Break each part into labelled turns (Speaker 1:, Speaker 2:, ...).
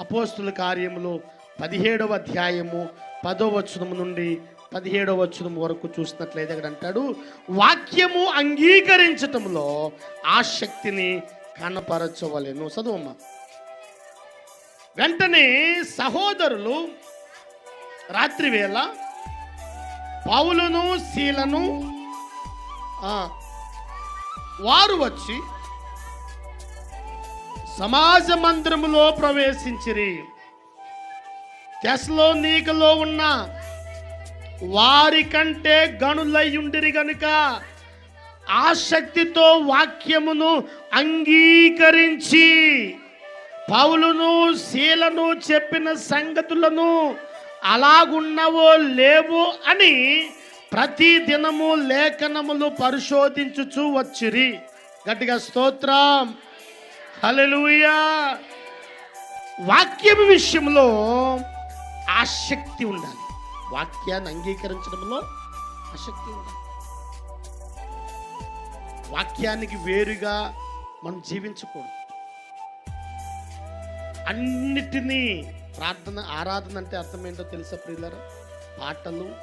Speaker 1: అపోస్తుల కార్యములు పదిహేడవ అధ్యాయము పదో వచనం నుండి పదిహేడవ వచనం వరకు చూసినట్లయితే అక్కడ అంటాడు వాక్యము అంగీకరించటంలో ఆసక్తిని కనపరచవలేను. చదువమ్మ. వెంటనే సహోదరులు రాత్రి వేళ పౌలును శీలను వారు వచ్చి సమాజ మందిరములో ప్రవేశించిరి. తెస్లో నీకలో ఉన్న వారి కంటే గనులయ్యుండిరి గనుక ఆసక్తితో వాక్యమును అంగీకరించి పౌలును శీలను చెప్పిన సంగతులను అలాగున్నవో లేవో అని ప్రతి దినము లేఖనములు పరిశోధించుచూ వచ్చిరి. గట్టిగా స్తోత్రం. హల్లెలూయా. వాక్యం విషయంలో ఆసక్తి ఉండాలి. వాక్యాన్ని అంగీకరించడంలో ఆసక్తి ఉండాలి. వాక్యానికి వేరుగా మనం జీవించకూడదు. అన్నిటినీ ప్రార్థన ఆరాధన అంటే అర్థం ఏంటో తెలుసా ప్రియులరా? పాటలు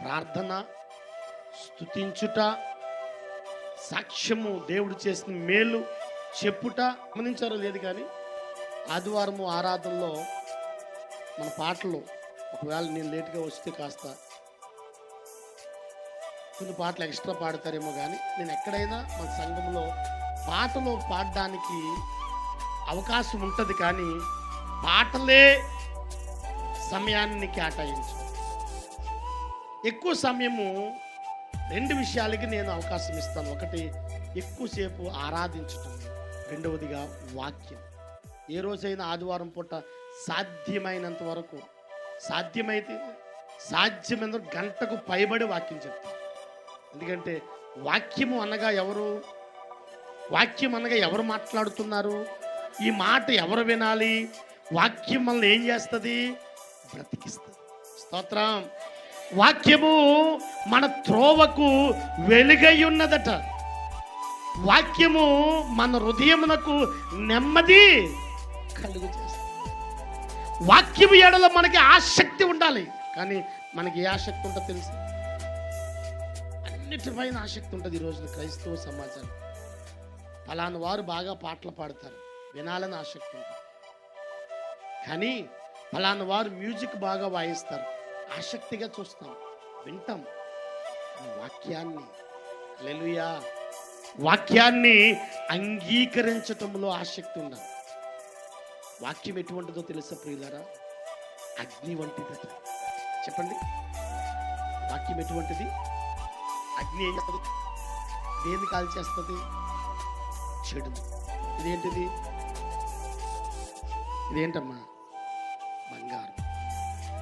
Speaker 1: ప్రార్థన స్తుతించుట సాక్ష్యము దేవుడు చేసిన మేలు చెప్పుట గమనించారో లేదు కానీ ఆదివారము ఆరాధనలో మన పాటలు ఒకవేళ నేను లేట్గా వస్తే కాస్త కొన్ని పాటలు ఎక్స్ట్రా పాడతారేమో కానీ నేను ఎక్కడైనా మన సంఘంలో పాటలు పాడడానికి అవకాశం ఉంటుంది కానీ పాటలే సమయాన్ని కేటాయించు. ఎక్కువ సమయము రెండు విషయాలకి నేను అవకాశం ఇస్తాను. ఒకటి ఎక్కువసేపు ఆరాధించటం. రెండవదిగా వాక్యం. ఏ రోజైనా ఆదివారం పూట సాధ్యమైనంత వరకు సాధ్యమైతే సాధ్యమైన గంటకు పైబడి వాక్యం చెప్తాను ఎందుకంటే వాక్యము అనగా ఎవరు? వాక్యం అనగా ఎవరు మాట్లాడుతున్నారు? ఈ మాట ఎవరు వినాలి? వాక్యం మనల్ని ఏం చేస్తుంది? బ్రతికిస్తుంది. స్తోత్రం. వాక్యము మన త్రోవకు వెలుగై ఉన్నదట. వాక్యము మన హృదయమునకు నెమ్మది కలుగు చేస్తుంది వాక్యము ఏడలో మనకి ఆసక్తి ఉండాలి కానీ మనకి ఏ ఆసక్తి ఉంటుందో తెలుసు. అన్నిటిపైన ఆసక్తి ఉంటుంది ఈ రోజున క్రైస్తవ సమాజానికి ఫలానా వారు బాగా పాటలు పాడతారు వినాలని ఆసక్తి ఉంటుంది. కానీ ఫలానా వారు మ్యూజిక్ బాగా వాయిస్తారు ఆసక్తిగా చూస్తాం వింటాం. వాక్యాన్ని లెలుయా వాక్యాన్ని అంగీకరించటంలో ఆసక్తి ఉండాలి వాక్యం ఎటువంటిదో తెలుసా ప్రియులారా? అగ్ని వంటిదట చెప్పండి. వాక్యం ఎటువంటిది? అగ్ని ఏం చేస్తుంది? దేన్ని కాల్చేస్తుంది? చెడు ఇదేంటిది? ఇదేంటమ్మా? బంగారం.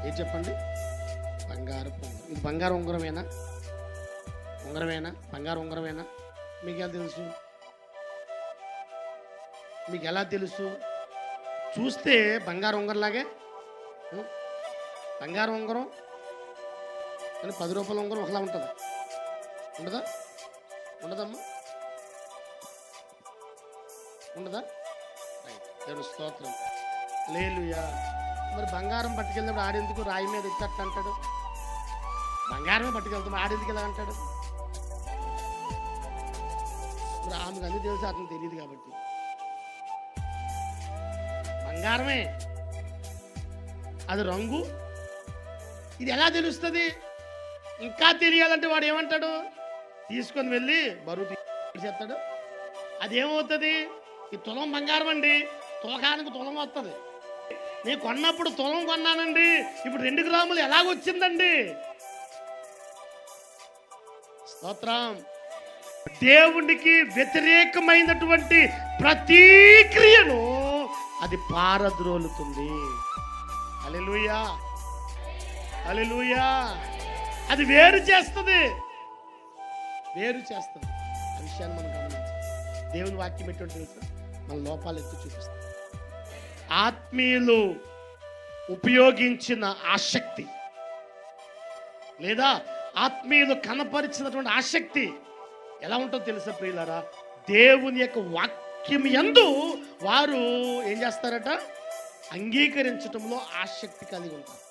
Speaker 1: ఏం చెప్పండి? బంగారపు ఇది బంగారం ఉంగరమేనా? ఉంగరమేనా? బంగారం ఉంగరమేనా? మీకు ఎలా తెలుసు? మీకు ఎలా తెలుసు? చూస్తే బంగారం ఉంగరంలాగే బంగారం ఉంగరం కానీ పది రూపాయల ఉంగరం ఒకలా ఉంటుంది. ఉండదా? ఉండదమ్మా? ఉండదా? దేవుడు స్తోత్రం. లేలుయా మరి బంగారం పట్టుకెళ్ళినప్పుడు ఆడెందుకు రాయి మీద ఇచ్చట్టు అంటాడు? బంగారమే పట్టుకెళ్తాం ఆడెందుకు ఇలా అంటాడు? ఇప్పుడు ఆమెకు అన్ని తెలుసు అతను తెలియదు కాబట్టి. బంగారమే. అది రంగు. ఇది ఎలా తెలుస్తుంది? ఇంకా తెలియాలంటే వాడు ఏమంటాడు? తీసుకొని వెళ్ళి బరువు తీసేస్తాడు అదేమవుతుంది? ఈ తులం బంగారం అండి. తులకానికి తులం వస్తుంది. నేను కొన్నప్పుడు తులం కొన్నానండి. ఇప్పుడు రెండు గ్రాములు ఎలాగొచ్చిందండి? స్తోత్రం. దేవునికి వ్యతిరేకమైనటువంటి ప్రతిక్రియను అది పారద్రోలుతుంది. అలెలుయా అలెలుయా అది వేరు చేస్తుంది. వేరు చేస్తుంది. ఆ విషయాన్ని మనం గమనించాలి. దేవుని వాక్యం ఎటువంటి మన లోపాలు ఎత్తి చూపిస్తుంది. ఆత్మీయులు ఉపయోగించిన ఆసక్తి లేదా ఆత్మీయులు కనపరిచినటువంటి ఆసక్తి ఎలా ఉంటుందో తెలుసా ప్రియులారా? దేవుని యొక్క వాక్యం యందు వారు ఏం చేస్తారట? అంగీకరించటంలో ఆసక్తి కలిగి ఉంటారు.